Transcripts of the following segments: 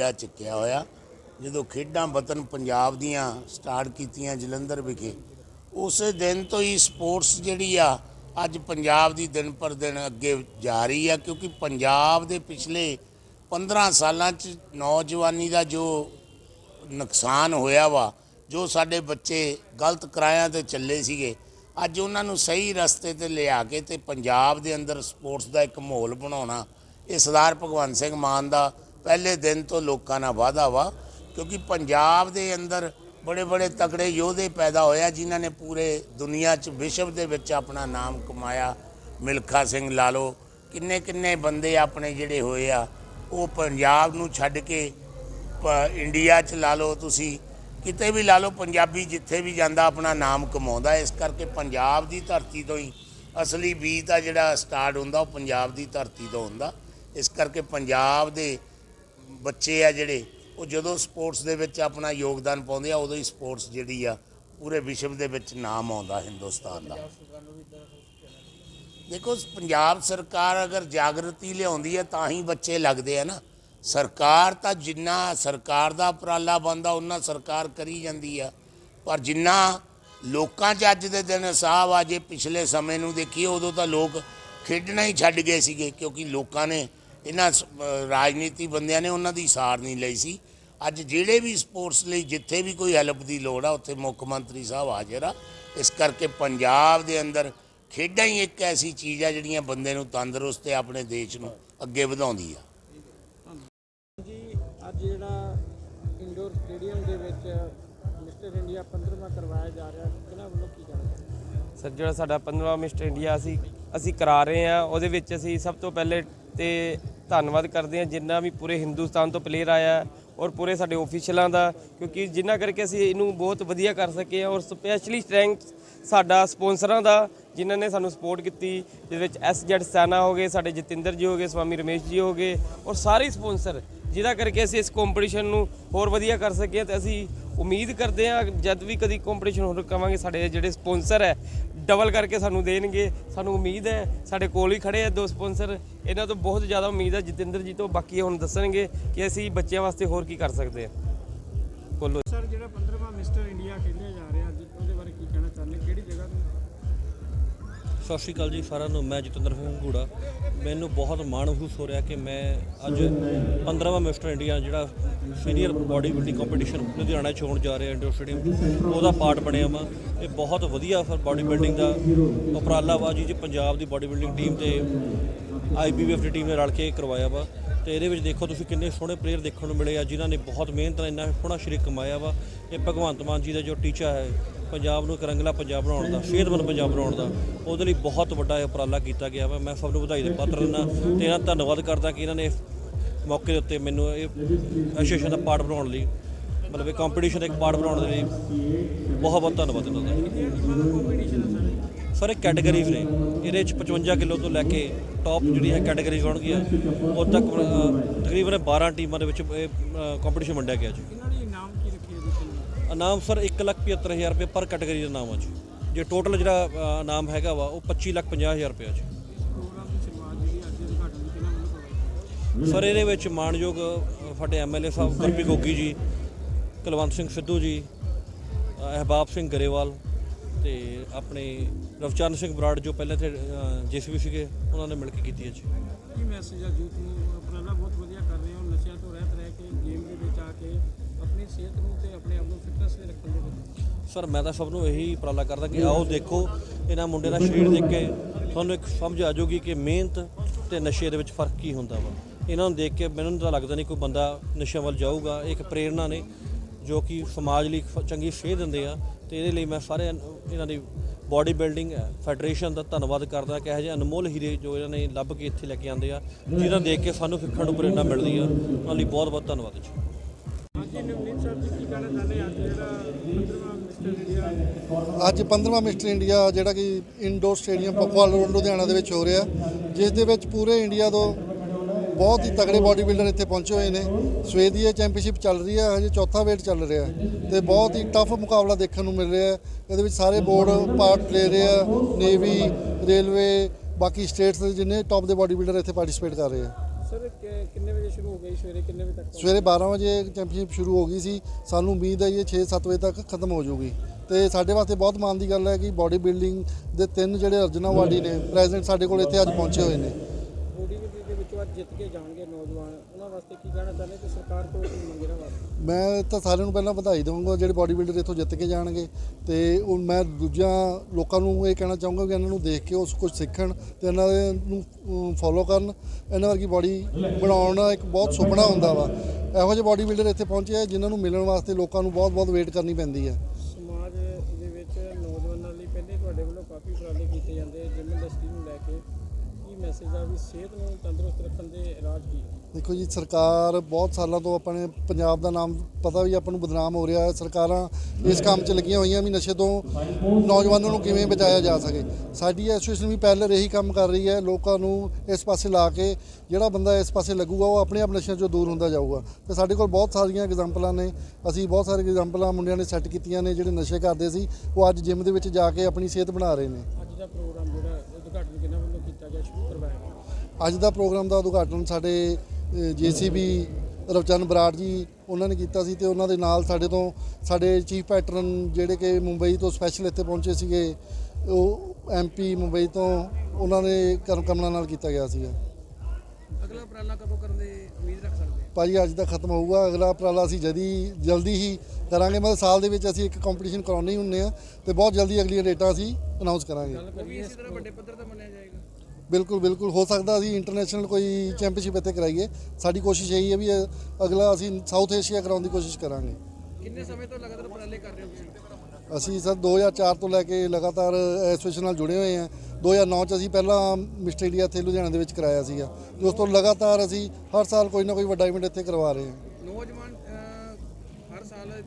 ਝੰਡਾ ਚੱਕਿਆ ਹੋਇਆ। ਜਦੋਂ ਖੇਡਾਂ ਵਤਨ ਪੰਜਾਬ ਦੀਆਂ ਸਟਾਰਟ ਕੀਤੀਆਂ ਜਲੰਧਰ ਵਿਖੇ, ਉਸੇ ਦਿਨ ਤੋਂ ਹੀ ਸਪੋਰਟਸ ਜਿਹੜੀ ਆ, ਅੱਜ ਪੰਜਾਬ ਦੀ ਦਿਨ ਪਰ ਦਿਨ ਅੱਗੇ ਜਾ ਰਹੀ ਆ, ਕਿਉਂਕਿ ਪੰਜਾਬ ਦੇ ਪਿਛਲੇ 15 ਸਾਲਾਂ 'ਚ ਨੌਜਵਾਨੀ ਦਾ ਜੋ ਨੁਕਸਾਨ ਹੋਇਆ ਵਾ, ਜੋ ਸਾਡੇ ਬੱਚੇ ਗਲਤ ਕਿਰਾਇਆਂ ਤੇ ਚੱਲੇ ਸੀਗੇ, ਅੱਜ ਉਹਨਾਂ ਨੂੰ ਸਹੀ ਰਸਤੇ ਤੇ ਲਿਆ ਕੇ ਤੇ ਪੰਜਾਬ ਦੇ ਅੰਦਰ ਸਪੋਰਟਸ ਦਾ ਇੱਕ ਮਾਹੌਲ ਬਣਾਉਣਾ, ਇਹ ਸਰਦਾਰ ਭਗਵੰਤ ਸਿੰਘ ਮਾਨ ਦਾ ਪਹਿਲੇ ਦਿਨ ਤੋਂ ਲੋਕਾਂ ਨਾਲ ਵਾਅਦਾ ਵਾ, ਕਿਉਂਕਿ ਪੰਜਾਬ ਦੇ ਅੰਦਰ ਬੜੇ ਬੜੇ ਤਕੜੇ ਯੋਧੇ ਪੈਦਾ ਹੋਇਆ ਜਿਨ੍ਹਾਂ ਨੇ ਪੂਰੇ ਦੁਨੀਆ 'ਚ ਵਿਸ਼ਵ ਦੇ ਵਿੱਚ ਆਪਣਾ ਨਾਮ ਕਮਾਇਆ। ਮਿਲਖਾ ਸਿੰਘ ਲਾ ਲਓ, ਕਿੰਨੇ ਕਿੰਨੇ ਬੰਦੇ ਆਪਣੇ ਜਿਹੜੇ ਹੋਏ ਆ, ਉਹ ਪੰਜਾਬ ਨੂੰ ਛੱਡ ਕੇ ਇੰਡੀਆ 'ਚ ਲਾ ਲਓ ਤੁਸੀਂ, ਕਿਤੇ ਵੀ ਲਾ ਲਓ, ਪੰਜਾਬੀ ਜਿੱਥੇ ਵੀ ਜਾਂਦਾ ਆਪਣਾ ਨਾਮ ਕਮਾਉਂਦਾ, ਇਸ ਕਰਕੇ ਪੰਜਾਬ ਦੀ ਧਰਤੀ ਤੋਂ ਹੀ ਅਸਲੀ ਬੀਜ ਦਾ ਜਿਹੜਾ ਸਟਾਰਟ ਹੁੰਦਾ, ਉਹ ਪੰਜਾਬ ਦੀ ਧਰਤੀ ਤੋਂ ਹੁੰਦਾ। ਇਸ ਕਰਕੇ ਪੰਜਾਬ ਦੇ ਬੱਚੇ ਆ ਜਿਹੜੇ, ਉਹ ਜਦੋਂ ਸਪੋਰਟਸ ਦੇ ਵਿੱਚ ਆਪਣਾ ਯੋਗਦਾਨ ਪਾਉਂਦੇ ਆ, ਉਦੋਂ ਹੀ ਸਪੋਰਟਸ ਜਿਹੜੀ ਆ, ਪੂਰੇ ਵਿਸ਼ਵ ਦੇ ਵਿੱਚ ਨਾਮ ਆਉਂਦਾ ਹਿੰਦੁਸਤਾਨ ਦਾ। ਦੇਖੋ, ਪੰਜਾਬ ਸਰਕਾਰ ਅਗਰ ਜਾਗਰਤੀ ਲਿਆਉਂਦੀ ਹੈ ਤਾਂ ਹੀ ਬੱਚੇ ਲੱਗਦੇ ਆ ਨਾ। ਸਰਕਾਰ ਤਾਂ ਜਿੰਨਾ ਸਰਕਾਰ ਦਾ ਉਪਰਾਲਾ ਬੰਦਾ ਉਹਨਾਂ ਸਰਕਾਰ ਕਰੀ ਜਾਂਦੀ ਆ। ਪਰ ਜਿੰਨਾ ਲੋਕਾਂ 'ਚ ਅੱਜ ਦੇ ਦਿਨ ਸਾਹਬ ਆ, ਜੇ ਪਿਛਲੇ ਸਮੇਂ ਨੂੰ ਦੇਖੀਏ, ਉਦੋਂ ਤਾਂ ਲੋਕ ਖੇਡਣਾ ਹੀ ਛੱਡ ਗਏ ਸੀਗੇ, ਕਿਉਂਕਿ ਲੋਕਾਂ ਨੇ ਇਹਨਾਂ ਸ- ਰਾਜਨੀਤੀ ਬੰਦਿਆਂ ਨੇ ਉਹਨਾਂ ਦੀ ਸਾਰ ਨਹੀਂ ਲਈ ਸੀ। ਅੱਜ ਜਿਹੜੇ ਵੀ ਸਪੋਰਟਸ ਲਈ ਜਿੱਥੇ ਵੀ ਕੋਈ ਹੈਲਪ ਦੀ ਲੋੜ ਆ ਉੱਥੇ ਮੁੱਖ ਮੰਤਰੀ ਸਾਹਿਬ ਹਾਜ਼ਰ ਆ ਇਸ ਕਰਕੇ ਪੰਜਾਬ ਦੇ ਅੰਦਰ ਖੇਡਾਂ ਹੀ ਇੱਕ ਐਸੀ ਚੀਜ਼ ਆ ਜਿਹੜੀਆਂ ਬੰਦੇ ਨੂੰ ਤੰਦਰੁਸਤ ਤੇ ਆਪਣੇ ਦੇਸ਼ ਨੂੰ ਅੱਗੇ ਵਧਾਉਂਦੀ ਆ। ਜੀ ਅੱਜ ਜਿਹੜਾ ਇੰਡੋਰ ਸਟੇਡੀਅਮ ਦੇ ਵਿੱਚ ਮਿਸਟਰ ਇੰਡੀਆ 15ਵਾਂ ਕਰਵਾਇਆ ਜਾ ਰਿਹਾ ਕਿਹਨਾਂ ਵੱਲੋਂ ਕੀ ਕਹਿਣਾ ਸਰ ਜਿਹੜਾ ਸਾਡਾ 15ਵਾਂ ਮਿਸਟਰ ਇੰਡੀਆ ਅਸੀਂ ਅਸੀਂ ਕਰਾ ਰਹੇ ਹਾਂ। ਉਹਦੇ ਵਿੱਚ ਅਸੀਂ ਸਭ ਤੋਂ ਪਹਿਲੇ ਤੇ ਧੰਨਵਾਦ ਕਰਦੇ ਹਾਂ ਜਿੰਨਾ ਵੀ ਪੂਰੇ ਹਿੰਦੁਸਤਾਨ ਤੋਂ ਪਲੇਅਰ ਆਇਆ ਔਰ ਪੂਰੇ ਸਾਡੇ ਆਫੀਸ਼ੀਅਲਾਂ ਦਾ, ਕਿਉਂਕਿ ਜਿੰਨਾ ਕਰਕੇ ਅਸੀਂ ਇਹਨੂੰ ਬਹੁਤ ਵਧੀਆ ਕਰ ਸਕੇ ਹਾਂ ਔਰ ਸਪੈਸ਼ਲੀ ਥੈਂਕਸ ਸਾਡਾ ਸਪਾਂਸਰਾਂ ਦਾ, ਜਿਨ੍ਹਾਂ ਨੇ ਸਾਨੂੰ ਸਪੋਰਟ ਕੀਤੀ, ਜਿਹਦੇ ਵਿੱਚ ਐਸਜੈਡ ਸੈਨਾ ਹੋ ਗਏ, ਸਾਡੇ ਜਤਿੰਦਰ ਜੀ ਹੋ ਗਏ, ਸਵਾਮੀ ਰਮੇਸ਼ ਜੀ ਹੋ ਗਏ ਔਰ ਸਾਰੇ ਸਪਾਂਸਰ ਜਿਹਦਾ ਕਰਕੇ ਅਸੀਂ ਇਸ ਕੰਪੀਟੀਸ਼ਨ ਨੂੰ ਹੋਰ ਵਧੀਆ ਕਰ ਸਕੇ ਤੇ ਅਸੀਂ ਉਮੀਦ ਕਰਦੇ ਹਾਂ ਜਦ ਵੀ ਕਦੀ ਕੰਪੀਟੀਸ਼ਨ ਹੋਰ ਕਵਾਂਗੇ ਸਾਡੇ ਜਿਹੜੇ ਸਪਾਂਸਰ ਹੈ ਡਬਲ ਕਰਕੇ ਸਾਨੂੰ ਦੇਣਗੇ। ਸਾਨੂੰ ਉਮੀਦ ਹੈ, ਸਾਡੇ ਕੋਲ ਹੀ ਖੜੇ ਆ ਦੋ ਸਪਾਂਸਰ ਇਹਨਾਂ ਤੋਂ ਬਹੁਤ ਜ਼ਿਆਦਾ ਉਮੀਦ ਹੈ, ਜਤਿੰਦਰ ਜੀ ਤੋਂ। ਬਾਕੀ ਹੁਣ ਦੱਸਣਗੇ ਕਿ ਅਸੀਂ ਬੱਚਿਆਂ ਵਾਸਤੇ ਹੋਰ ਕੀ ਕਰ ਸਕਦੇ ਹਾਂ। ਸਤਿ ਸ਼੍ਰੀ ਅਕਾਲ ਜੀ ਸਾਰਿਆਂ ਨੂੰ, ਮੈਂ ਜਤਿੰਦਰ ਸਿੰਘ ਘੂੜਾ ਮੈਨੂੰ ਬਹੁਤ ਮਾਣ ਮਹਿਸੂਸ ਹੋ ਰਿਹਾ ਕਿ ਮੈਂ ਅੱਜ 15ਵਾਂ ਮਿਸਟਰ ਇੰਡੀਆ ਜਿਹੜਾ senior body building competition Ludhiana 'ਚ ਹੋਣ ਜਾ ਰਿਹਾ, ਇੰਡੋਰ ਸਟੇਡੀਅਮ। ਉਹਦਾ ਪਾਰਟ ਬਣਿਆ ਵਾ। ਇਹ ਬਹੁਤ ਵਧੀਆ ਫਿਰ ਬਾਡੀ ਬਿਲਡਿੰਗ ਦਾ ਉਪਰਾਲਾ ਵਾ ਜੀ ਜੀ ਪੰਜਾਬ ਦੀ ਬਾਡੀ ਬਿਲਡਿੰਗ ਟੀਮ ਤੇ ਆਈਬੀਐਫ ਦੀ ਟੀਮ ਨੇ ਰਲ ਕੇ ਕਰਵਾਇਆ ਵਾ। ਤੇ ਇਹਦੇ ਵਿੱਚ ਦੇਖੋ ਤੁਸੀਂ ਕਿੰਨੇ ਸੋਹਣੇ ਪਲੇਅਰ ਦੇਖਣ ਨੂੰ ਮਿਲੇ ਆ, ਜਿਨ੍ਹਾਂ ਨੇ ਬਹੁਤ ਮਿਹਨਤ ਨਾਲ ਇੰਨਾ ਸੋਹਣਾ ਸ਼ਰੀਕ ਕਮਾਇਆ ਵਾ। ਇਹ ਭਗਵੰਤ ਮਾਨ ਜੀ ਦਾ ਜੋ ਟੀਚਾ ਹੈ ਪੰਜਾਬ ਨੂੰ ਇੱਕ ਰੰਗਲਾ ਪੰਜਾਬ ਬਣਾਉਣ ਦਾ, ਸਿਹਤਮੰਦ ਪੰਜਾਬ ਬਣਾਉਣ ਦਾ, ਉਹਦੇ ਲਈ ਬਹੁਤ ਵੱਡਾ ਇਹ ਉਪਰਾਲਾ ਕੀਤਾ ਗਿਆ ਵਾ। ਮੈਂ ਸਭ ਨੂੰ ਵਧਾਈ ਦੇ ਪਾਤਰ ਹਾਂ ਤੇ ਇਹਨਾਂ ਦਾ ਧੰਨਵਾਦ ਕਰਦਾ ਕਿ ਇਹਨਾਂ ਨੇ ਇਸ ਮੌਕੇ ਦੇ ਉੱਤੇ ਮੈਨੂੰ ਇਹ ਐਸੋਸੀਏਸ਼ਨ ਦਾ ਪਾਰਟ ਬਣਾਉਣ ਲਈ, ਮਤਲਬ ਇਹ ਕੰਪੀਟੀਸ਼ਨ ਦਾ ਇੱਕ ਪਾਰਟ ਬਣਾਉਣ ਦੇ ਲਈ ਬਹੁਤ ਬਹੁਤ ਧੰਨਵਾਦ ਇਹਨਾਂ ਦਾ। ਸਰ ਇਹ ਕੈਟਾਗਰੀਜ਼ ਨੇ, ਇਹਦੇ ਵਿੱਚ 55 ਕਿਲੋ ਤੋਂ ਲੈ ਕੇ ਟੌਪ ਜਿਹੜੀ ਹੈ ਕੈਟਾਗਰੀਜ਼ ਹੋਣਗੀਆਂ ਉਹ ਤੱਕ ਤਕਰੀਬਨ 12 ਟੀਮਾਂ ਦੇ ਵਿੱਚ ਇਹ ਕੰਪੀਟੀਸ਼ਨ ਵੰਡਿਆ ਗਿਆ ਜੀ। ਇਨਾਮ ਸਰ 1,75,000 ਰੁਪਏ ਪਰ ਕੈਟਾਗਰੀ ਦਾ ਨਾਮ ਆ ਜੀ ਜੇ ਟੋਟਲ ਜਿਹੜਾ ਅ, ਇਨਾਮ ਹੈਗਾ ਵਾ ਉਹ 25,50,000 ਰੁਪਏ ਆ ਜੀ ਪ੍ਰੋਗਰਾਮ ਦੀ ਸਰ ਇਹਦੇ ਵਿੱਚ ਮਾਣਯੋਗ ਅ, ਸਾਡੇ ਐਮਐਲਏ ਸਾਹਿਬ ਗੁਰਪ੍ਰੀਤ ਗੋਗੀ ਜੀ ਕੁਲਵੰਤ ਸਿੰਘ ਸਿੱਧੂ ਜੀ ਅ, ਅਹਿਬਾਬ ਸਿੰਘ ਗਰੇਵਾਲ ਤੇ ਆਪਣੇ ਰਵਚਰਨ ਸਿੰਘ ਬਰਾੜ ਜੋ ਪਹਿਲਾਂ ਤੇ ਜੀਸੀਬੀ ਸੀਗੇ ਉਹਨਾਂ ਨੇ ਮਿਲ ਕੇ ਕੀਤੀ ਹੈ ਜੀ। ਕੀ ਮੈਸੇਜ ਆ ਯੂਥ ਨੂੰ ਉਪਰਾਲਾ ਬਹੁਤ ਵਧੀਆ ਕਰ ਰਹੇ ਹੋ। ਨਸ਼ਿਆਂ ਤੋਂ ਰਹਿਤ ਰਹਿ ਕੇ ਗੇਮ ਦੇ ਵਿੱਚ ਆ ਕੇ ਆਪਣੀ ਸਿਹਤ ਨੂੰ ਤੇ ਆਪਣੇ ਆਪ ਨੂੰ ਫਿਟਨੈਸ ਦੇ ਰੱਖਣ ਦੇ ਵਿੱਚ। ਸਰ, ਮੈਂ ਤਾਂ ਸਭ ਨੂੰ ਇਹੀ ਉਪਰਾਲਾ ਕਰਦਾ ਕਿ ਆਓ ਦੇਖੋ, ਇਹਨਾਂ ਮੁੰਡਿਆਂ ਦਾ ਸਰੀਰ ਦੇਖ ਕੇ ਤੁਹਾਨੂੰ ਇੱਕ ਸਮਝ ਆ ਜਾਊਗੀ ਕਿ ਮਿਹਨਤ ਤੇ ਨਸ਼ੇ ਦੇ ਵਿੱਚ ਫ਼ਰਕ ਕੀ ਹੁੰਦਾ ਵਾ। ਇਹਨਾਂ ਨੂੰ ਦੇਖ ਕੇ ਮੈਨੂੰ ਤਾਂ ਲੱਗਦਾ ਨਹੀਂ ਕੋਈ ਬੰਦਾ ਨਸ਼ਿਆਂ ਵੱਲ ਜਾਊਗਾ ਇੱਕ ਪ੍ਰੇਰਣਾ ਨੇ ਜੋ ਕਿ ਸਮਾਜ ਲਈ ਇੱਕ ਚੰਗੀ ਸੇਧ ਦਿੰਦੇ ਆ ਤੇ ਇਹਦੇ ਲਈ ਮੈਂ ਸਾਰੇ ਇਹਨਾਂ ਦੀ ਬਾਡੀ ਬਿਲਡਿੰਗ ਫੈਡਰੇਸ਼ਨ ਦਾ ਧੰਨਵਾਦ ਕਰਦਾ ਕਿ ਇਹੋ ਜਿਹੇ ਅਨਮੋਲ ਹੀਰੇ ਜੋ ਇਹਨਾਂ ਨੇ ਲੱਭ ਕੇ ਇੱਥੇ ਲੈ ਕੇ ਆਉਂਦੇ ਆ, ਜਿਹਨਾਂ ਦੇਖ ਕੇ ਸਾਨੂੰ ਸਿੱਖਣ ਨੂੰ ਪ੍ਰੇਰਣਾ ਮਿਲਦੀ ਆ। ਉਹਨਾਂ ਲਈ ਬਹੁਤ ਬਹੁਤ ਧੰਨਵਾਦ ਜੀ। ਅੱਜ ਜਿਹੜਾ 15ਵਾਂ ਮਿਸਟਰ ਇੰਡੀਆ ਜਿਹੜਾ ਕਿ ਇਨਡੋਰ ਸਟੇਡੀਅਮ ਪਪਵਾਲ ਰੋਡ ਲੁਧਿਆਣਾ ਦੇ ਵਿੱਚ ਹੋ ਰਿਹਾ। ਜਿਸ ਦੇ ਵਿੱਚ ਪੂਰੇ ਇੰਡੀਆ ਤੋਂ ਬਹੁਤ ਹੀ ਤਗੜੇ ਬਾਡੀ ਬਿਲਡਰ ਇੱਥੇ ਪਹੁੰਚੇ ਹੋਏ ਨੇ। ਸਵੇਰ ਦੀ ਇਹ ਚੈਂਪੀਅਨਸ਼ਿਪ ਚੱਲ ਰਹੀ ਹੈ, ਹਜੇ ਚੌਥਾ ਵੇਟ ਚੱਲ ਰਿਹਾ ਤੇ ਬਹੁਤ ਹੀ ਟਫ ਮੁਕਾਬਲਾ ਦੇਖਣ ਨੂੰ ਮਿਲ ਰਿਹਾ ਹੈ। ਇਹਦੇ ਵਿੱਚ ਸਾਰੇ ਬੋਰਡ ਪਾਰਟ ਲੈ ਰਹੇ ਆ ਨੇਵੀ ਰੇਲਵੇ ਬਾਕੀ ਸਟੇਟਸ ਦੇ ਜਿੰਨੇ ਟੌਪ ਦੇ ਬਾਡੀ ਬਿਲਡਰ ਇੱਥੇ ਪਾਰਟਿਸਿਪੇਟ ਕਰ ਰਹੇ ਆ। ਸਰ ਕਿ- ਕਿੰਨੇ ਵਜੇ ਸ਼ੁਰੂ ਹੋ ਗਈ? ਸਵੇਰੇ ਕਿੰਨੇ ਵਜੇ ਤੱਕ ਸਵੇਰੇ 12 ਵਜੇ ਚੈਂਪੀਅਨਸ਼ਿਪ ਸ਼ੁਰੂ ਹੋ ਗਈ ਸੀ। ਸਾਨੂੰ ਉਮੀਦ ਹੈ ਇਹ 6-7 ਵਜੇ ਤੱਕ ਖਤਮ ਹੋ ਜਾਊਗੀ। ਤੇ ਸਾਡੇ ਵਾਸਤੇ ਬਹੁਤ ਮਾਣ ਦੀ ਗੱਲ ਹੈ ਕਿ ਬਾਡੀ ਬਿਲਡਿੰਗ ਦੇ ਤਿੰਨ ਜਿਹੜੇ ਅਰਜਨਾ ਅਵਾਰਡੀ ਨੇ ਪ੍ਰੈਜ਼ੀਡੈਂਟ ਸਾਡੇ ਕੋਲ ਇੱਥੇ ਅੱਜ ਪਹੁੰਚੇ ਹੋਏ ਨੇ। ਬੋਡੀ ਬਿਲਡਿੰਗ ਦੇ ਵਿੱਚੋਂ ਅੱਜ ਜਿੱਤ ਕੇ ਜਾਣਗੇ ਨੌਜਵਾਨ। ਵਾਸਤੇ ਕੀ ਕਹਿਣਾ ਚਾਹੁੰਦੇ ਤੇ ਸਰਕਾਰ ਕੋਲ ਕੀ ਮੰਗਣਾ ਵਾਸਤੇ ਮੈਂ ਤਾਂ ਸਾਰਿਆਂ ਨੂੰ ਪਹਿਲਾਂ ਵਧਾਈ ਦਵਾਂਗਾ, ਜਿਹੜੇ ਬਾਡੀ ਬਿਲਡਰ ਇੱਥੋਂ ਜਿੱਤ ਕੇ ਜਾਣਗੇ। ਤੇ ਉਹ ਮੈਂ ਦੂਜਿਆਂ ਲੋਕਾਂ ਨੂੰ ਇਹ ਕਹਿਣਾ ਚਾਹੂੰਗਾ ਕਿ ਇਹਨਾਂ ਨੂੰ ਦੇਖ ਕੇ ਉਸ ਕੁਝ ਸਿੱਖਣ ਤੇ ਇਹਨਾਂ ਦੇ ਨੂੰ ਫੋਲੋ ਕਰਨ। ਇਹਨਾਂ ਵਰਗੀ ਬਾਡੀ ਬਣਾਉਣਾ ਇੱਕ ਬਹੁਤ ਸੁਪਨਾ ਹੁੰਦਾ ਵਾ। ਇਹੋ ਜਿਹੇ ਬਾਡੀ ਬਿਲਡਰ ਇੱਥੇ ਪਹੁੰਚੇ ਆ ਜਿਨ੍ਹਾਂ ਨੂੰ ਮਿਲਣ ਵਾਸਤੇ ਲੋਕਾਂ ਨੂੰ ਬਹੁਤ ਬਹੁਤ ਵੇਟ ਕਰਨੀ ਪੈਂਦੀ ਹੈ। ਕੀ ਵੀ ਸਿਹਤ ਨੂੰ ਤੰਦਰੁਸਤ ਰੱਖਣ ਦੇ ਰਾਜ ਕੀ ਹੈ। ਦੇਖੋ ਜੀ, ਸਰਕਾਰ ਬਹੁਤ ਸਾਲਾਂ ਤੋਂ ਆਪਣੇ ਪੰਜਾਬ ਦਾ ਨਾਮ ਪਤਾ ਵੀ ਆਪਾਂ ਨੂੰ ਬਦਨਾਮ ਹੋ ਰਿਹਾ ਹੈ। ਸਰਕਾਰਾਂ ਇਸ ਕੰਮ 'ਚ ਲੱਗੀਆਂ ਹੋਈਆਂ ਵੀ ਨਸ਼ੇ ਤੋਂ ਨੌਜਵਾਨਾਂ ਨੂੰ ਕਿਵੇਂ ਬਚਾਇਆ ਜਾ ਸਕੇ। ਸਾਡੀ ਐਸੋਸੀਏਸ਼ਨ ਵੀ ਪਹਿਲੇ ਇਹੀ ਕੰਮ ਕਰ ਰਹੀ ਹੈ, ਲੋਕਾਂ ਨੂੰ ਇਸ ਪਾਸੇ ਲਾ ਕੇ ਜਿਹੜਾ ਬੰਦਾ ਇਸ ਪਾਸੇ ਲੱਗੂਗਾ, ਉਹ ਆਪਣੇ ਆਪ ਨਸ਼ਿਆਂ 'ਚੋਂ ਦੂਰ ਹੁੰਦਾ ਜਾਊਗਾ। ਤੇ ਸਾਡੇ ਕੋਲ ਬਹੁਤ ਸਾਰੀਆਂ ਐਗਜ਼ਾਮਪਲਾਂ ਨੇ। ਅਸੀਂ ਬਹੁਤ ਸਾਰੇ ਐਗਜ਼ਾਮਪਲਾਂ ਮੁੰਡਿਆਂ ਨੇ ਸੈੱਟ ਕੀਤੀਆਂ ਨੇ ਜਿਹੜੇ ਨਸ਼ੇ ਕਰਦੇ ਸੀ। ਉਹ ਅੱਜ ਜਿਮ ਦੇ ਵਿੱਚ ਜਾ ਕੇ ਆਪਣੀ ਸਿਹਤ ਬਣਾ ਰਹੇ ਨੇ। ਦਾ ਪ੍ਰੋਗਰਾਮ ਜਿਹੜਾ ਉਦਘਾਟਨ ਕਿਹਨਾਂ ਵੱਲੋਂ ਕੀਤਾ ਗਿਆ ਸ਼ੁਰੂ ਕਰਵਾਇਆ ਗਿਆ? ਅੱਜ ਦਾ ਪ੍ਰੋਗਰਾਮ ਦਾ ਉਦਘਾਟਨ ਸਾਡੇ ਜੀਸੀਬੀ ਰਵਚੰਦ ਬਰਾੜ ਜੀ ਉਹਨਾਂ ਨੇ ਕੀਤਾ ਸੀ ਤੇ ਉਹਨਾਂ ਦੇ ਨਾਲ ਸਾਡੇ ਤੋਂ ਸਾਡੇ ਚੀਫ ਪੈਟਰਨ ਜਿਹੜੇ ਕਿ ਮੁੰਬਈ ਤੋਂ ਸਪੈਸ਼ਲ ਇੱਥੇ ਪਹੁੰਚੇ ਸੀਗੇ ਉਹ ਐਮਪੀ ਮੁੰਬਈ ਤੋਂ ਉਹਨਾਂ ਨੇ ਕਰਮ ਕਮਲਾ ਨਾਲ ਕੀਤਾ ਗਿਆ ਸੀਗਾ। ਅਗਲਾ ਉਪਰਾਲਾ ਕਦੋਂ ਕਰਨ ਦੀ ਉਮੀਦ ਰੱਖ ਸਕਦੇ ਭਾਜੀ ਅੱਜ ਦਾ ਖਤਮ ਹੋਊਗਾ ਅਗਲਾ ਉਪਰਾਲਾ ਅਸੀਂ ਜਦੀ ਜਲਦੀ ਹੀ ਕਰਾਂਗੇ ਮਤਲਬ ਸਾਲ ਦੇ ਵਿੱਚ ਅਸੀਂ ਇੱਕ ਕੰਪੀਟੀਸ਼ਨ ਕਰਾਉਣੀ ਹੁੰਨੇ ਆ ਤੇ ਬਹੁਤ ਜਲਦੀ ਅਗਲੀਆਂ ਡੇਟਾਂ ਅਸੀਂ ਅਨਾਉਂਸ ਕਰਾਂਗੇ। ਉਹ ਵੀ ਇਸੇ ਤਰ੍ਹਾਂ ਵੱਡੇ ਪੱਧਰ ਤੇ ਮੰਨਿਆ ਜਾਏਗਾ। ਬਿਲਕੁਲ ਬਿਲਕੁਲ ਹੋ ਸਕਦਾ ਅਸੀਂ ਇੰਟਰਨੈਸ਼ਨਲ ਕੋਈ ਚੈਂਪੀਅਨਸ਼ਿਪ ਇੱਥੇ ਕਰਾਈਏ। ਸਾਡੀ ਕੋਸ਼ਿਸ਼ ਇਹੀ ਹੈ ਵੀ ਅਗਲਾ ਅਸੀਂ ਸਾਊਥ ਏਸ਼ੀਆ ਕਰਾਉਣ ਦੀ ਕੋਸ਼ਿਸ਼ ਕਰਾਂਗੇ। ਕਿੰਨੇ ਸਮੇਂ ਤੋਂ ਲਗਾਤਾਰ ਉਪਰਾਲੇ ਕਰ ਰਹੇ ਹੋ ਤੁਸੀਂ? ਅਸੀਂ ਸਰ 2004 ਤੋਂ ਲੈ ਕੇ ਲਗਾਤਾਰ ਐਸੋਸੀਏਸ਼ਨ ਨਾਲ ਜੁੜੇ ਹੋਏ ਹਾਂ। 2009 ਚ ਅਸੀਂ ਪਹਿਲਾਂ ਮਿਸਟਰ ਇੰਡੀਆ ਇੱਥੇ ਲੁਧਿਆਣਾ ਦੇ ਵਿੱਚ ਕਰਾਇਆ ਸੀਗਾ। ਉਸ ਤੋਂ ਲਗਾਤਾਰ ਅਸੀਂ ਹਰ ਸਾਲ ਕੋਈ ਨਾ ਕੋਈ ਵੱਡਾ ਇਵੈਂਟ ਇੱਥੇ ਕਰਵਾ ਰਹੇ ਹਾਂ। ਨੌਜਵਾਨ ਹਰ ਸਾਲ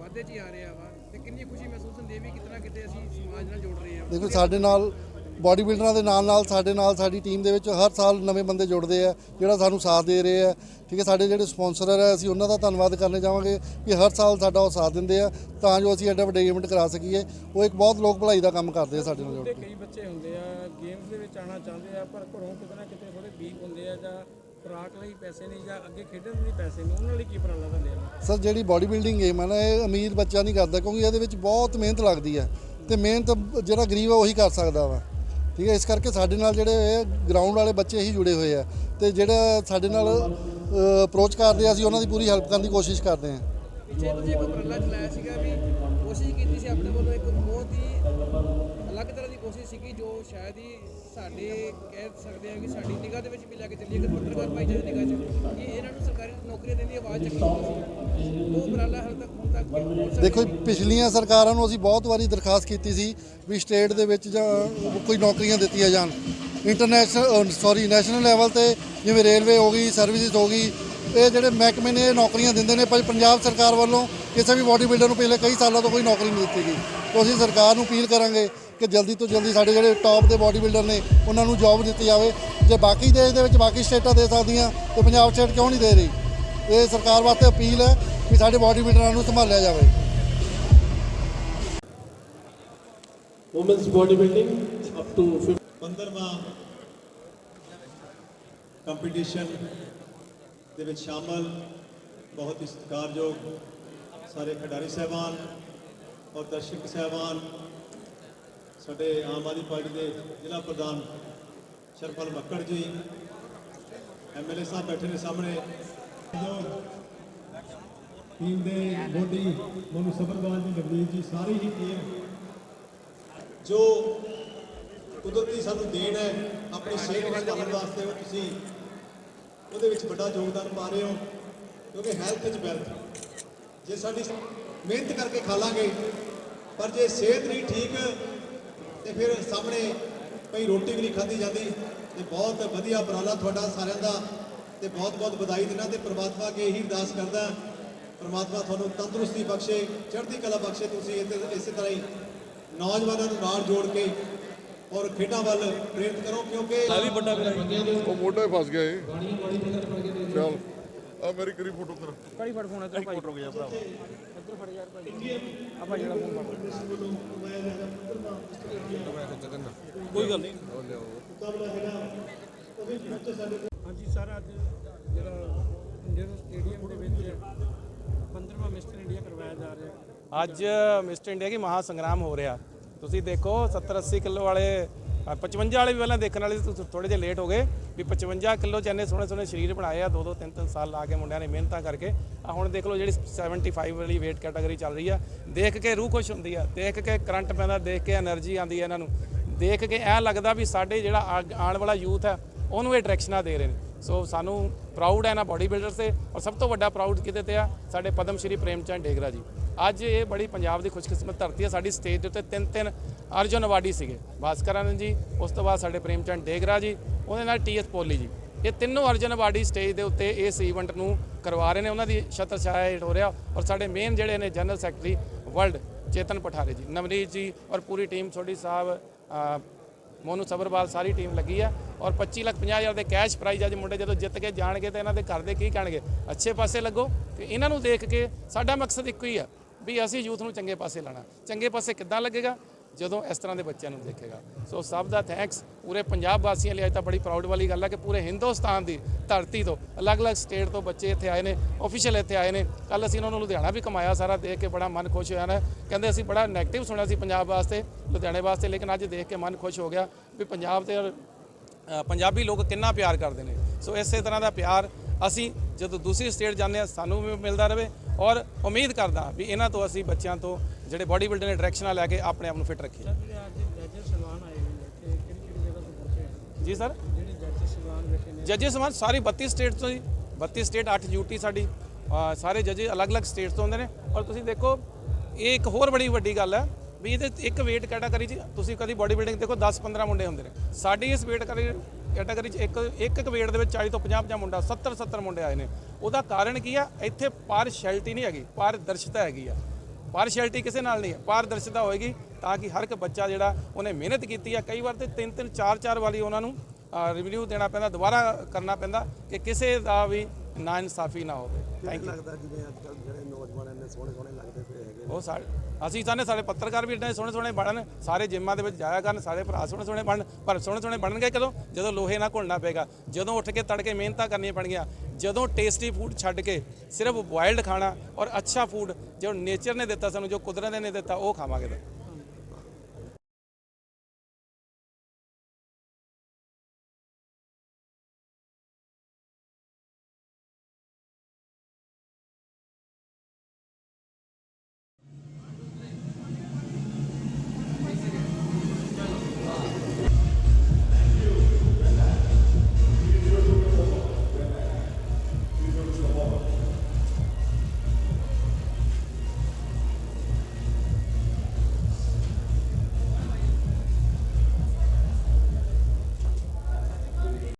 ਵਾਧੇ 'ਚ ਹੀ ਆ ਰਿਹਾ ਵਾ ਤੇ ਕਿੰਨੀ ਖੁਸ਼ੀ ਮਹਿਸੂਸ ਹੁੰਦੀ ਹੈ ਵੀ ਕਿਤਨਾ ਕਿਤੇ ਅਸੀਂ ਸਮਾਜ ਨਾਲ ਜੁੜ ਰਹੇ ਹਾਂ। ਦੇਖੋ ਸਾਡੇ ਨਾਲ ਬਾਡੀ ਬਿਲਡਰਾਂ ਦੇ ਨਾਲ ਨਾਲ ਸਾਡੇ ਨਾਲ ਸਾਡੀ ਟੀਮ ਦੇ ਵਿੱਚ ਹਰ ਸਾਲ ਨਵੇਂ ਬੰਦੇ ਜੁੜਦੇ ਆ ਜਿਹੜਾ ਸਾਨੂੰ ਸਾਥ ਦੇ ਰਹੇ ਆ। ਠੀਕ ਹੈ ਸਾਡੇ ਜਿਹੜੇ ਸਪਾਂਸਰ ਹੈ ਅਸੀਂ ਉਹਨਾਂ ਦਾ ਧੰਨਵਾਦ ਕਰਨੇ ਚਾਹਾਂਗੇ ਕਿ ਹਰ ਸਾਲ ਸਾਡਾ ਉਹ ਸਾਥ ਦਿੰਦੇ ਆ ਤਾਂ ਜੋ ਅਸੀਂ ਐਡਾ ਵੱਡਾ ਇਵੈਂਟ ਕਰਾ ਸਕੀਏ। ਉਹ ਇੱਕ ਬਹੁਤ ਲੋਕ ਭਲਾਈ ਦਾ ਕੰਮ ਕਰਦੇ ਆ ਸਾਡੇ ਨਾਲ ਜੁੜ ਕੇ। ਕਈ ਬੱਚੇ ਹੁੰਦੇ ਆ ਗੇਮਸ ਦੇ ਵਿੱਚ ਆਉਣਾ ਚਾਹੁੰਦੇ ਆ ਪਰ ਘਰੋਂ ਕਿਤੇ ਨਾ ਕਿਤੇ ਥੋੜੇ ਵੀਕ ਹੁੰਦੇ ਆ ਜਾਂ ਖੁਰਾਕ ਲਈ ਪੈਸੇ ਨਹੀਂ ਜਾਂ ਅੱਗੇ ਖੇਡਣ ਲਈ ਪੈਸੇ ਨਹੀਂ ਉਹਨਾਂ ਲਈ ਕੀ ਉਪਰਾਲਾ ਦਾ ਲਿਆ ਸਰ ਜਿਹੜੀ ਬਾਡੀ ਬਿਲਡਿੰਗ ਗੇਮ ਹੈ ਨਾ ਇਹ ਅਮੀਰ ਬੱਚਾ ਨਹੀਂ ਕਰਦਾ ਕਿਉਂਕਿ ਇਹਦੇ ਵਿੱਚ ਬਹੁਤ ਮਿਹਨਤ ਲੱਗਦੀ ਹੈ ਤੇ ਮਿਹਨਤ ਜਿਹੜਾ ਗਰੀਬ ਆ ਉਹੀ ਕਰ ਸਕਦਾ ਵਾ। ਠੀਕ ਹੈ ਇਸ ਕਰਕੇ ਸਾਡੇ ਨਾਲ ਜਿਹੜੇ ਗਰਾਊਂਡ ਵਾਲੇ ਬੱਚੇ ਹੀ ਜੁੜੇ ਹੋਏ ਆ ਤੇ ਜਿਹੜਾ ਸਾਡੇ ਨਾਲ ਅਪਰੋਚ ਕਰਦੇ ਆ ਅਸੀਂ ਉਹਨਾਂ ਦੀ ਪੂਰੀ ਹੈਲਪ ਕਰਨ ਦੀ ਕੋਸ਼ਿਸ਼ ਕਰਦੇ ਹਾਂ ਪਿੱਛੇ ਤੁਸੀਂ ਇੱਕ ਉਪਰਾਲਾ ਚਲਾਇਆ ਸੀਗਾ ਵੀ ਕੋਸ਼ਿਸ਼ ਸੀਗੀ ਜੋ ਸ਼ਾਇਦ ਹੀ ਸਾਡੇ ਕਹਿ ਸਕਦੇ ਹਾਂ ਕਿ ਸਾਡੀ ਨਿਗਾਹ ਦੇ ਵਿੱਚ ਵੀ ਲੈ ਕੇ ਚੱਲੀਏ ਕਿ ਪੱਤਰਕਾਰ ਭਾਈਚਾਰੇ ਦੀ ਨਿਗਾਹ 'ਚ, ਕਿ ਇਹਨਾਂ ਨੂੰ ਸਰਕਾਰੀ ਨੌਕਰੀਆਂ ਦੇਣ ਦੀ ਆਵਾਜ਼ ਚੱਕੀ ਸੀ। ਉਹ ਉਪਰਾਲਾ ਹਾਲੇ ਤੱਕ ਹੁਣ ਤੱਕ ਦੇਖੋ, ਪਿਛਲੀਆਂ ਸਰਕਾਰਾਂ ਨੂੰ ਅਸੀਂ ਬਹੁਤ ਵਾਰੀ ਦਰਖਾਸਤ ਕੀਤੀ ਸੀ ਵੀ ਸਟੇਟ ਦੇ ਵਿੱਚ ਜਾਂ ਕੋਈ ਨੌਕਰੀਆਂ ਦਿੱਤੀਆਂ ਜਾਣ। ਇੰਟਰਨੈਸ਼ਨਲ ਸੌਰੀ ਨੈਸ਼ਨਲ ਲੈਵਲ ਤੇ ਜਿਵੇਂ ਰੇਲਵੇ ਹੋ ਗਈ ਸਰਵਿਸਿਜ਼ ਹੋ ਗਈ, ਇਹ ਜਿਹੜੇ ਮਹਿਕਮੇ ਨੇ, ਇਹ ਨੌਕਰੀਆਂ ਦਿੰਦੇ ਨੇ ਪਰ ਪੰਜਾਬ ਸਰਕਾਰ ਵੱਲੋਂ ਕਿਸੇ ਵੀ ਬਾਡੀ ਬਿਲਡਰ ਨੂੰ ਪਿਛਲੇ ਕਈ ਸਾਲਾਂ ਤੋਂ ਕੋਈ ਨੌਕਰੀ ਨਹੀਂ ਦਿੱਤੀ ਗਈ। ਤਾਂ ਅਸੀਂ ਸਰਕਾਰ ਨੂੰ ਅਪੀਲ ਕਰਾਂਗੇ ਕਿ ਜਲਦੀ ਤੋਂ ਜਲਦੀ ਸਾਡੇ ਜਿਹੜੇ ਟੌਪ ਦੇ ਬਾਡੀ ਬਿਲਡਰ ਨੇ ਉਹਨਾਂ ਨੂੰ ਜੌਬ ਦਿੱਤੀ ਜਾਵੇ ਜੇ ਬਾਕੀ ਦੇਸ਼ ਦੇ ਵਿੱਚ ਬਾਕੀ ਸਟੇਟਾਂ ਦੇ ਸਕਦੀਆਂ ਤੇ ਪੰਜਾਬ ਸਟੇਟ ਕਿਉਂ ਨਹੀਂ ਦੇ ਰਹੀ ਇਹ ਸਰਕਾਰ ਵਾਸਤੇ ਅਪੀਲ ਹੈ ਕਿ ਸਾਡੇ ਬਾਡੀ ਬਿਲਡਰਾਂ ਨੂੰ ਸੰਭਾਲਿਆ ਜਾਵੇ women's bodybuilding up to 50. 15ਵਾਂ ਕੰਪੀਟੀਸ਼ਨ ਦੇ ਵਿੱਚ ਸ਼ਾਮਲ ਬਹੁਤ ਹੀ ਸਤਿਕਾਰਯੋਗ ਸਾਰੇ ਖਿਡਾਰੀ ਸਹਿਬਾਨ ਔਰ ਦਰਸ਼ਕ ਸਹਿਬਾਨ, ਸਾਡੇ ਆਮ ਆਦਮੀ ਪਾਰਟੀ ਦੇ ਜ਼ਿਲ੍ਹਾ ਪ੍ਰਧਾਨ ਸ਼ਰਪਲ ਮੱਕੜ ਜੀ ਐਮਐਲਏ ਸਾਹਿਬ ਬੈਠੇ ਨੇ ਸਾਹਮਣੇ। ਟੀਮ ਦੇ ਮੋਢੀ ਮੋਨੂ ਸਬਰਵਾਲ ਜੀ ਨਵਨੀਤ ਜੀ, ਸਾਰੀ ਹੀ ਟੀਮ ਜੋ ਕੁਦਰਤੀ ਸਾਨੂੰ ਦੇਣ ਹੈ, ਆਪਣੀ ਸਿਹਤ ਵਧਾਉਣ ਵਾਸਤੇ ਉਹ ਤੁਸੀਂ ਉਹਦੇ ਵਿੱਚ ਵੱਡਾ ਯੋਗਦਾਨ ਪਾ ਰਹੇ ਹੋ, ਕਿਉਂਕਿ ਹੈਲਥ ਇਜ਼ ਵੈਲਥ ਜੇ ਸਾਡੀ ਮਿਹਨਤ ਕਰਕੇ ਖਾ ਲਾਂਗੇ ਪਰ ਜੇ ਸਿਹਤ ਨਹੀਂ ਠੀਕ ਤੇ ਫਿਰ ਸਾਹਮਣੇ ਪਈ ਰੋਟੀ ਵੀ ਨਹੀਂ ਖਾਧੀ ਜਾਂਦੀ ਤੇ ਬਹੁਤ ਵਧੀਆ ਉਪਰਾਲਾ ਤੁਹਾਡਾ ਸਾਰਿਆਂ ਦਾ ਤੇ ਬਹੁਤ ਬਹੁਤ ਵਧਾਈ ਦਿਨਾਂ ਤੇ ਪ੍ਰਮਾਤਮਾ ਅੱਗੇ ਇਹੀ ਅਰਦਾਸ ਕਰਦਾ ਪ੍ਰਮਾਤਮਾ ਤੁਹਾਨੂੰ ਤੰਦਰੁਸਤੀ ਬਖਸ਼ੇ ਚੜ੍ਹਦੀ ਕਲਾ ਬਖਸ਼ੇ ਤੁਸੀਂ ਇਸੇ ਤਰ੍ਹਾਂ ਹੀ ਨੌਜਵਾਨਾਂ ਨੂੰ ਨਾਲ ਜੋੜ ਕੇ ਔਰ ਖੇਡਾਂ ਵੱਲ ਪ੍ਰੇਰਿਤ ਕਰੋ ਕਿਉਂਕਿ ਉਹ ਮੋਢਾ ਫਸ ਗਿਆ ਇਹ ਚੱਲ। ਆ ਮੇਰੀ ਕਰੀ ਫੋਟੋ ਕਰ ਭਾਈ ਫੜ ਫੋਨ ਇੱਧਰ ਭਾਈ। ਫੋਟੋ ਗਿਆ ਭਰਾ ਇੱਧਰ ਫੜ ਯਾਰ ਭਾਈ। ਆ ਭਾਈ ਜਿਹੜਾ ਫੋਨ ਫੜ। ਕੋਈ ਗੱਲ ਨਹੀਂ। ਹਾਂਜੀ ਸਰ ਅੱਜ ਜਿਹੜਾ ਇੰਡੀਅਨ ਸਟੇਡੀਅਮ ਦੇ ਵਿੱਚ 15ਵਾਂ ਮਿਸਟਰ ਇੰਡੀਆ ਕਰਵਾਇਆ ਜਾ ਰਿਹਾ। ਅੱਜ ਮਿਸਟਰ ਇੰਡੀਆ ਕੀ ਮਹਾ ਸੰਗਰਾਮ ਹੋ ਰਿਹਾ। ਤੁਸੀਂ ਦੇਖੋ 70 80 ਕਿਲੋ ਵਾਲੇ 55 ਵਾਲੇ ਵੀ ਪਹਿਲਾਂ ਦੇਖਣ ਵਾਲੇ ਤੁਸੀਂ ਥੋੜੇ ਜਿਹਾ ਲੇਟ ਹੋ ਗਏ। ਵੀ 55 ਕਿਲੋ ਚ ਇੰਨੇ ਸੋਹਣੇ ਸੋਹਣੇ ਸਰੀਰ ਬਣਾਏ ਆ, ਦੋ ਦੋ ਤਿੰਨ ਤਿੰਨ ਸਾਲ ਲਾ ਕੇ ਮੁੰਡਿਆਂ ਨੇ ਮਿਹਨਤਾਂ ਕਰਕੇ। ਆ ਹੁਣ ਦੇਖ ਲਓ ਜਿਹੜੀ 75 ਵਾਲੀ weight ਕੈਟਾਗਰੀ ਚੱਲ ਰਹੀ ਆ। ਦੇਖ ਕੇ ਰੂਹ ਖੁਸ਼ ਹੁੰਦੀ ਆ, ਦੇਖ ਕੇ ਕਰੰਟ ਪੈਂਦਾ, ਦੇਖ ਕੇ એનર્ਜੀ ਆਉਂਦੀ ਆ ਇਹਨਾਂ ਨੂੰ। ਦੇਖ ਕੇ ਐ ਲੱਗਦਾ ਵੀ ਸਾਡੇ ਜਿਹੜਾ ਆਉਣ ਵਾਲਾ ਯੂਥ ਆ, ਉਹਨੂੰ ਇਹ ਡਾਇਰੈਕਸ਼ਨਾਂ ਦੇ ਰਹੇ ਨੇ। ਸੋ ਸਾਨੂੰ ਪ੍ਰਾਊਡ ਹੈ ਨਾ ਬਾਡੀ ਬਿਲਡਰਸ ਤੇ, ਔਰ ਸਭ ਤੋਂ ਵੱਡਾ ਪ੍ਰਾਊਡ ਕਿਤੇ ਤੇ ਆ? ਸਾਡੇ ਪਦਮ ਸ਼੍ਰੀ ਪ੍ਰੇਮਚੰਦ ਢੇਗਰਾ ਜੀ। ਅੱਜ ਇਹ ਬੜੀ ਪੰਜਾਬ ਦੀ ਖੁਸ਼ਕਿਸਮਤ ਧਰਤੀ ਹੈ। ਸਾਡੀ ਸਟੇਜ ਦੇ ਉੱਤੇ ਤਿੰਨ ਤਿੰਨ ਅਰਜੁਨ ਅਵਾਰਡੀ ਸੀਗੇ। ਭਾਸਕਰ ਆਨੰਦ ਜੀ ਉਸ ਤੋਂ ਬਾਅਦ ਸਾਡੇ ਪ੍ਰੇਮ ਚੰਦ ਡੇਗਰਾ ਜੀ ਉਹਦੇ ਨਾਲ ਟੀਐਸ ਪੋਲੀ ਜੀ। ਇਹ ਤਿੰਨੋਂ ਅਰਜਨ ਅਵਾਰਡੀ ਸਟੇਜ ਦੇ ਉੱਤੇ ਇਸ ਈਵੈਂਟ ਨੂੰ ਕਰਵਾ ਰਹੇ ਨੇ। ਉਹਨਾਂ ਦੀ ਛਤਰ ਛਾਇਆ ਹੇਠ ਹੋ ਰਿਹਾ ਔਰ ਸਾਡੇ ਮੇਨ ਜਿਹੜੇ ਨੇ general secretary world Chetan Pathare ji. Navneet ji ਔਰ ਪੂਰੀ ਟੀਮ ਛੋਟੀ ਸਾਹਿਬ ਅ, ਮੋਨੂ ਸਬਰਵਾਲ ਸਾਰੀ ਟੀਮ ਲੱਗੀ ਆ। ਔਰ 25 ਲੱਖ 50 ਹਜ਼ਾਰ ਦੇ ਕੈਸ਼ ਪ੍ਰਾਈਜ਼ ਅੱਜ ਮੁੰਡੇ ਜਦੋਂ ਜਿੱਤ ਕੇ ਜਾਣਗੇ ਤਾਂ ਇਹਨਾਂ ਦੇ ਘਰ ਦੇ ਕੀ ਕਹਿਣਗੇ? ਅੱਛੇ ਪਾਸੇ ਲੱਗੋ ਕਿ ਇਹਨਾਂ ਨੂੰ ਦੇਖ ਕੇ ਸਾਡਾ ਮਕਸਦ ਇੱਕੋ ਹੀ ਆ। ਵੀ ਅਸੀਂ ਯੂਥ ਨੂੰ ਚੰਗੇ ਪਾਸੇ ਲਾਣਾ। ਚੰਗੇ ਪਾਸੇ ਕਿੱਦਾਂ ਲੱਗੇਗਾ? ਜਦੋਂ ਇਸ ਤਰ੍ਹਾਂ ਦੇ ਬੱਚਿਆਂ ਨੂੰ ਦੇਖੇਗਾ। ਸੋ ਸਭ ਦਾ ਥੈਂਕਸ ਪੂਰੇ ਪੰਜਾਬ ਵਾਸੀਆਂ ਲਈ ਅੱਜ ਤਾਂ ਬੜੀ ਪ੍ਰਾਊਡ ਵਾਲੀ ਗੱਲ ਹੈ ਕਿ ਪੂਰੇ ਹਿੰਦੁਸਤਾਨ ਦੀ ਧਰਤੀ ਤੋਂ ਅਲੱਗ-ਅਲੱਗ ਸਟੇਟ ਤੋਂ ਬੱਚੇ ਇੱਥੇ ਆਏ ਨੇ ਆਫੀਸ਼ੀਅਲ ਇੱਥੇ ਆਏ ਨੇ। ਕੱਲ ਅਸੀਂ ਉਹਨਾਂ ਨੂੰ ਲੁਧਿਆਣਾ ਵੀ ਕਮਾਇਆ ਸਾਰਾ, ਦੇਖ ਕੇ ਬੜਾ ਮਨ ਖੁਸ਼ ਹੋਇਆ ਨਾ। ਕਹਿੰਦੇ ਅਸੀਂ ਬੜਾ ਨੈਗੇਟਿਵ ਸੁਣਿਆ ਸੀ ਪੰਜਾਬ ਵਾਸਤੇ, ਲੁਧਿਆਣੇ ਵਾਸਤੇ, ਲੇਕਿਨ ਅੱਜ ਦੇਖ ਕੇ ਮਨ ਖੁਸ਼ ਹੋ ਗਿਆ ਵੀ ਪੰਜਾਬ ਤੇ ਪੰਜਾਬੀ ਲੋਕ ਕਿੰਨਾ ਪਿਆਰ ਕਰਦੇ ਨੇ। ਸੋ ਇਸੇ ਤਰ੍ਹਾਂ ਦਾ ਪਿਆਰ ਅਸੀਂ ਜਦੋਂ ਦੂਸਰੀ ਸਟੇਟ ਜਾਂਦੇ ਹਾਂ, ਸਾਨੂੰ ਵੀ ਮਿਲਦਾ ਰਹੇ। ਔਰ ਉਮੀਦ ਕਰਦਾ ਵੀ ਇਹਨਾਂ ਤੋਂ ਅਸੀਂ ਬੱਚਿਆਂ ਤੋਂ ਜਿਹੜੇ ਬਾਡੀ ਬਿਲਡਰ ਨੇ ਡਾਇਰੈਕਸ਼ਨਾਂ ਲੈ ਕੇ ਆਪਣੇ ਆਪ ਨੂੰ ਫਿੱਟ ਰੱਖੀਏ। ਜੀ ਸਰ? ਜੱਜ ਸਮਾਨ ਸਾਰੀ 32 ਸਟੇਟ ਤੋਂ ਜੀ 32 ਸਟੇਟ 8 ਯੂਟੀ ਸਾਡੀ ਸਾਰੇ ਜੱਜੇ ਅਲੱਗ-ਅਲੱਗ ਸਟੇਟਸ ਤੋਂ ਹੁੰਦੇ ਨੇ। ਔਰ ਤੁਸੀਂ ਦੇਖੋ ਇਹ ਇੱਕ ਹੋਰ ਬੜੀ ਵੱਡੀ ਗੱਲ ਹੈ ਵੀ ਇਹਦੇ ਇੱਕ weight ਕੈਟਾਗਰੀ 'ਚ ਤੁਸੀਂ ਕਦੀ ਬਾਡੀ ਬਿਲਡਿੰਗ ਦੇਖੋ 10-15 ਮੁੰਡੇ ਹੁੰਦੇ ਨੇ। ਸਾਡੀ ਇਸ weight ਕੈਟਾਗਰੀ 'ਚ ਇੱਕ ਇੱਕ ਇੱਕ weight ਦੇ ਵਿੱਚ 40 ਤੋਂ 50-50 ਮੁੰਡਾ 70-70 ਮੁੰਡੇ ਆਏ ਨੇ। ਉਹਦਾ ਕਾਰਨ ਕੀ ਆ? ਇੱਥੇ ਪਾਰਸ਼ੈਲਿਟੀ ਨਹੀਂ ਹੈਗੀ, ਪਾਰਦਰਸ਼ਤਾ ਹੈਗੀ ਆ। ਪਾਰਸ਼ੈਲਿਟੀ ਕਿਸੇ ਨਾਲ ਨਹੀਂ ਹੈ ਪਾਰਦਰਸ਼ਤਾ ਹੋਏਗੀ ਤਾਂ ਕਿ ਹਰ ਇੱਕ ਬੱਚਾ ਜਿਹੜਾ, ਉਹਨੇ ਮਿਹਨਤ ਕੀਤੀ ਆ। ਕਈ ਵਾਰ ਤੇ ਤਿੰਨ ਤਿੰਨ, ਚਾਰ ਚਾਰ ਵਾਰੀ ਉਹਨਾਂ ਨੂੰ ਰਿਵਿਊ ਦੇਣਾ ਪੈਂਦਾ, ਦੁਬਾਰਾ ਕਰਨਾ ਪੈਂਦਾ ਕਿ ਕਿਸੇ ਦਾ ਵੀ ਨਾ ਇਨਸਾਫੀ ਨਾ ਹੋਵੇ। ਥੈਂਕ ਯੂ ਲੱਗਦਾ ਜਿਵੇਂ ਅੱਜ ਕੱਲ੍ਹ ਜਿਹੜੇ ਨੌਜਵਾਨ ਇੰਨੇ ਸੋਹਣੇ ਸੋਹਣੇ ਲੱਗਦੇ ਉਹ ਸਾਡੇ ਅਸੀਂ ਚਾਹੁੰਦੇ ਸਾਡੇ ਪੱਤਰਕਾਰ ਵੀ ਇੰਨੇ ਸੋਹਣੇ ਸੋਹਣੇ ਬਣਨ, ਸਾਰੇ ਜਿੰਮਾਂ ਦੇ ਵਿੱਚ ਜਾਇਆ ਕਰਨ ਸਾਰੇ ਭਰਾ ਸੋਹਣੇ ਸੋਹਣੇ ਬਣਨ, ਪਰ ਸੋਹਣੇ ਸੋਹਣੇ ਬਣਨਗੇ ਕਦੋਂ? ਜਦੋਂ ਲੋਹੇ ਨਾਲ ਘੁਲਣਾ ਪਏਗਾ, ਜਦੋਂ ਉੱਠ ਕੇ ਤੜਕੇ ਮਿਹਨਤਾਂ ਕਰਨੀਆਂ ਪੈਣਗੀਆਂ, ਜਦੋਂ ਟੇਸਟੀ ਫੂਡ ਛੱਡ ਕੇ ਸਿਰਫ ਬੋਇਲਡ ਖਾਣਾ ਔਰ ਅੱਛਾ ਫੂਡ ਜੋ ਨੇਚਰ ਨੇ ਦਿੱਤਾ ਸਾਨੂੰ, ਜੋ ਕੁਦਰਤ ਨੇ ਦਿੱਤਾ, ਉਹ ਖਾਵਾਂਗੇ ਤਾਂ।